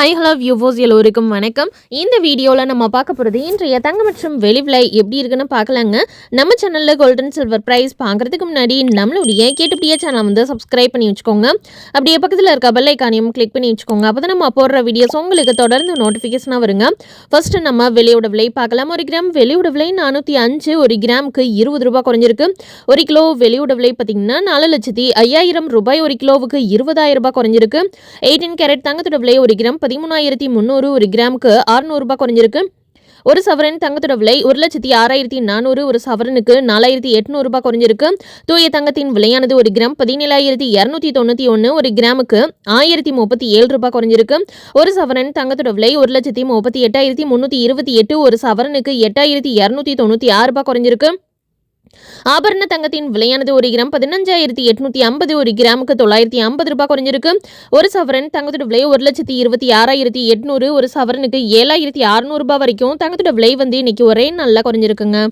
High hello வியூவோஸ் எல்லோருக்கும் வணக்கம். இந்த வீடியோவில் நம்ம பார்க்க போகிறது இன்றைய தங்கம் மற்றும் வெளி விலை எப்படி இருக்குன்னு பார்க்கலாங்க. நம்ம சேனலில் கோல்டன் சில்வர் ப்ரைஸ் பார்க்குறதுக்கு முன்னாடி நம்மளுடைய கேட்டுப்படியே சேனல் வந்து சப்ஸ்கிரைப் பண்ணி வச்சுக்கோங்க. அப்படியே பக்கத்தில் இருக்க பெல் ஐக்கானையும் கிளிக் பண்ணி வச்சுக்கோங்க. அப்போ தான் நம்ம போடுற வீடியோஸ் உங்களுக்கு தொடர்ந்து நோட்டிஃபிகேஷனாக வருங்க. ஃபர்ஸ்ட்டு நம்ம வெளியோட விலை பார்க்கலாம். ஒரு கிராம் வெளியோட விலை நானூற்றி அஞ்சு ஒரு கிராமுக்கு இருபது ரூபாய் குறைஞ்சிருக்கு. ஒரு கிலோ வெளியோட விலை பார்த்தீங்கன்னா நாலு லட்சத்தி ஐயாயிரம் ரூபாய் ஒரு கிலோவுக்கு இருபதாயிரம் ரூபாய் குறைஞ்சிருக்கு. எயிட்டீன் கேரட் தங்கத்தோட விலை ஒரு கிராம் பதிமூணாயிரத்தி முந்நூறு ஒரு கிராமுக்கு அறுநூறுபா குறைஞ்சிருக்கு. ஒரு சவரன் தங்கத்தோட விலை ஒரு லட்சத்தி ஆறாயிரத்தி நானூறு ஒரு சவரனுக்கு நாலாயிரத்தி எட்நூறுபா குறைஞ்சிருக்கு. தூய தங்கத்தின் விலையானது ஒரு கிராம் பதினேழாயிரத்தி இரநூத்தி தொண்ணூற்றி ஒன்று ஒரு கிராமுக்கு ஆயிரத்தி முப்பத்தி ஏழு ரூபாய் குறைஞ்சிருக்கு. ஒரு சவரன் தங்கத்தோட விலை ஒரு லட்சத்தி முப்பத்தி எட்டாயிரத்தி முந்நூற்றி இருபத்தி எட்டு ஒரு சவரனுக்கு எட்டாயிரத்தி இரநூத்தி தொண்ணூற்றி ஆறு ரூபாய் குறைஞ்சிருக்கு. ஆபரண தங்கத்தின் விலையானது ஒரு கிராம் பதினஞ்சாயிரத்தி எட்நூத்தி ஐம்பது ஒரு கிராமுக்கு தொள்ளாயிரத்தி ஐம்பது ரூபாய் குறைஞ்சிருக்கு. ஒரு சவரன் தங்கத்தோட விலை ஒரு லட்சத்தி இருபத்தி ஆறாயிரத்தி எட்நூறு ஒரு சவரனுக்கு ஏழாயிரத்தி அறுநூறு ரூபாய் வரைக்கும் தங்கத்தோட விலை வந்து இன்னைக்கு ஒரே நல்லா குறைஞ்சிருக்குங்க.